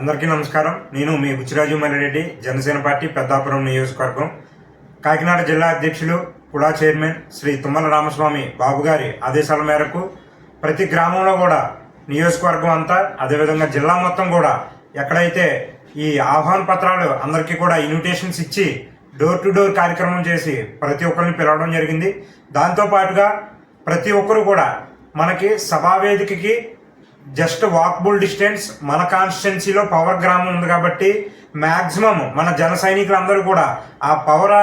అందరికీ నమస్కారం. నేను మీ బుచ్చిరాజు మల్లిరెడ్డి జనసేన పార్టీ పెద్దాపురం నియోజకవర్గం. కాకినాడ జిల్లా అధ్యక్షులు కుడా చైర్మన్ శ్రీ తుమ్మల రామస్వామి బాబు గారి ఆదేశాల మేరకు ప్రతి గ్రామంలో కూడా నియోజకవర్గం అంతా అదేవిధంగా జిల్లా మొత్తం కూడా ఎక్కడైతే ఈ ఆహ్వాన పత్రాలు అందరికీ కూడా ఇన్విటేషన్స్ ఇచ్చి డోర్ టు డోర్ కార్యక్రమం చేసి ప్రతి ఒక్కరిని పిలవడం జరిగింది. దాంతో పాటుగా ప్రతి ఒక్కరు కూడా మనకి సభావేదికకి జస్ట్ వాక్బుల్ డిస్టెన్స్ మన కాన్స్టిట్యున్సీలో పవర్ గ్రామం ఉంది కాబట్టి మ్యాక్సిమం మన జన సైనికులందరూ కూడా ఆ పవర్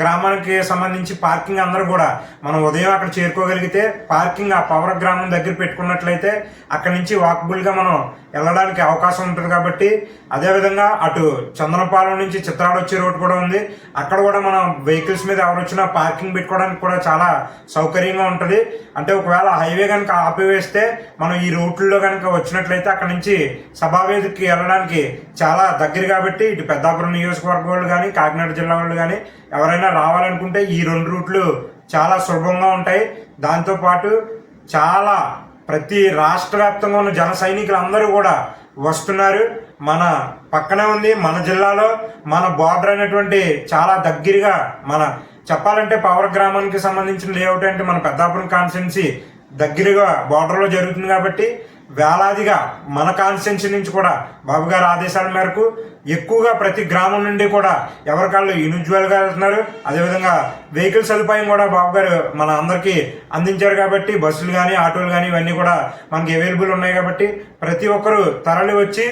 గ్రామానికి సంబంధించి పార్కింగ్ అందరూ కూడా మనం ఉదయం అక్కడ చేరుకోగలిగితే పార్కింగ్ ఆ పవర్ గ్రామం దగ్గర పెట్టుకున్నట్లయితే అక్కడి నుంచి వాకబుల్గా మనం వెళ్ళడానికి అవకాశం ఉంటుంది కాబట్టి అదేవిధంగా అటు చందనపాలెం నుంచి చిత్రాలు వచ్చే రోడ్ కూడా ఉంది. అక్కడ కూడా మనం వెహికల్స్ మీద ఎవరు వచ్చినా పార్కింగ్ పెట్టుకోవడానికి కూడా చాలా సౌకర్యంగా ఉంటుంది. అంటే ఒకవేళ హైవే కనుక ఆపివేస్తే మనం ఈ రూట్లో కనుక వచ్చినట్లయితే అక్కడ నుంచి సభావేదికి వెళ్ళడానికి చాలా దగ్గర కాబట్టి ఇటు పెద్దాపురం నియోజకవర్గం వాళ్ళు కానీ కాకినాడ జిల్లా వాళ్ళు కానీ ఎవరైనా రావాలనుకుంటే ఈ రెండు రూట్లు చాలా సులభంగా ఉంటాయి. దాంతోపాటు చాలా ప్రతి రాష్ట్ర వ్యాప్తంగా ఉన్న జన సైనికులు అందరూ కూడా వస్తున్నారు. మన పక్కనే ఉంది మన జిల్లాలో మన బార్డర్ అనేటువంటి చాలా దగ్గరగా మన చెప్పాలంటే పవర్ గ్రామానికి సంబంధించిన లేఅవుట్ అంటే మన పెద్దాపురం కాన్స్టిట్యున్సీ దగ్గరగా బార్డర్లో జరుగుతుంది కాబట్టి వేలాదిగా మన కాన్స్టిట్యున్సీ నుంచి కూడా బాబు గారి ఆదేశాల మేరకు ఎక్కువగా ప్రతి గ్రామం నుండి కూడా ఎవరికాళ్ళు ఇండివిజువల్గా వెళ్తున్నారు. అదేవిధంగా వెహికల్ సదుపాయం కూడా బాబు గారు మన అందరికీ అందించారు కాబట్టి బస్సులు కానీ ఆటోలు కానీ ఇవన్నీ కూడా మనకి అవైలబుల్ ఉన్నాయి కాబట్టి ప్రతి ఒక్కరూ తరలి వచ్చి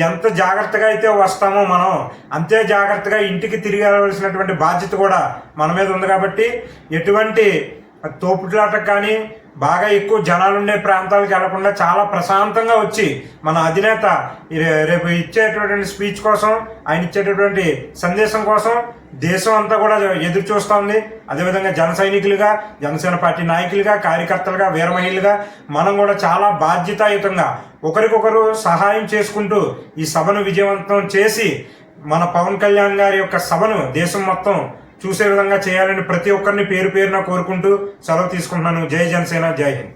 ఎంత జాగ్రత్తగా అయితే వస్తామో మనం అంతే జాగ్రత్తగా ఇంటికి తిరిగి వెళ్ళవలసినటువంటి బాధ్యత కూడా మన మీద ఉంది కాబట్టి ఎటువంటి తోపుట్లాటకు కానీ బాగా ఎక్కువ జనాలు ఉండే ప్రాంతాలకు వెళ్ళకుండా చాలా ప్రశాంతంగా వచ్చి మన అధినేత రేపు ఇచ్చేటటువంటి స్పీచ్ కోసం ఆయన ఇచ్చేటటువంటి సందేశం కోసం దేశం అంతా కూడా ఎదురు చూస్తూ ఉంది. అదేవిధంగా జన సైనికులుగా జనసేన పార్టీ నాయకులుగా కార్యకర్తలుగా వీరమహిళలుగా మనం కూడా చాలా బాధ్యతాయుతంగా ఒకరికొకరు సహాయం చేసుకుంటూ ఈ సభను విజయవంతం చేసి మన పవన్ కళ్యాణ్ గారి యొక్క సభను దేశం మొత్తం చూసే విధంగా చేయాలని ప్రతి ఒక్కరిని పేరు పేరున కోరుకుంటూ సెలవు తీసుకుంటున్నాను. జై జనసేన జై హింద్.